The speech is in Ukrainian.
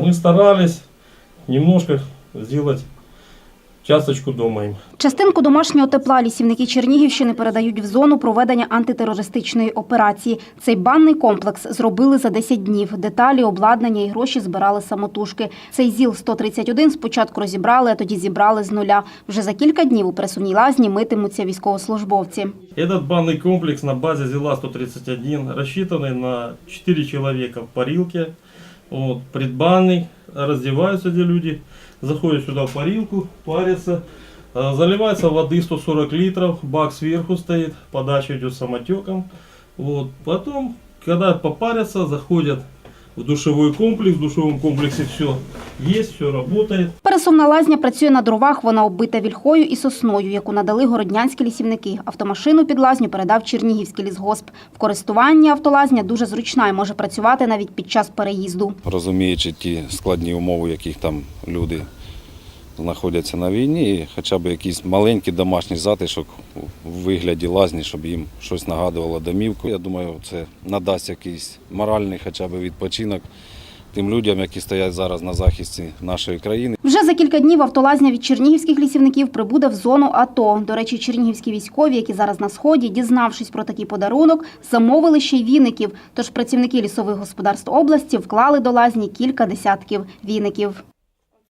Мы старались немножко сделать часточку дома им. Частинку домашнього тепла лісівники Чернігівщини передають в зону проведення антитерористичної операції. Цей банний комплекс зробили за 10 днів. Деталі, обладнання і гроші збирали самотужки. Цей ЗІЛ-131 спочатку розібрали, а тоді зібрали з нуля. Вже за кілька днів у пресувній лазні митимуться військовослужбовці. Этот банный комплекс на базе ЗИЛа-131 рассчитанный на 4 человека в парилке. Вот, предбанный, раздеваются где люди, заходят сюда в парилку, парятся, э, заливается воды 140 литров, бак сверху стоит, подача идет самотеком. Вот, потом, когда попарятся, заходят в душевой комплекс, в душевом комплексе все есть, все работает. Пересувна лазня працює на дровах, вона оббита вільхою і сосною, яку надали городнянські лісівники. Автомашину під лазню передав Чернігівський лісгосп. В користуванні автолазня дуже зручна і може працювати навіть під час переїзду. розуміючи ті складні умови, в яких там люди знаходяться на війні, і хоча б якийсь маленький домашній затишок у вигляді лазні, щоб їм щось нагадувало домівку. Я думаю, це надасть якийсь моральний хоча б відпочинок тим людям, які стоять зараз на захисті нашої країни. Вже за кілька днів автолазня від чернігівських лісівників прибуде в зону АТО. До речі, чернігівські військові, які зараз на сході, дізнавшись про такий подарунок, замовили ще й віників. Тож працівники лісових господарств області вклали до лазні кілька десятків віників.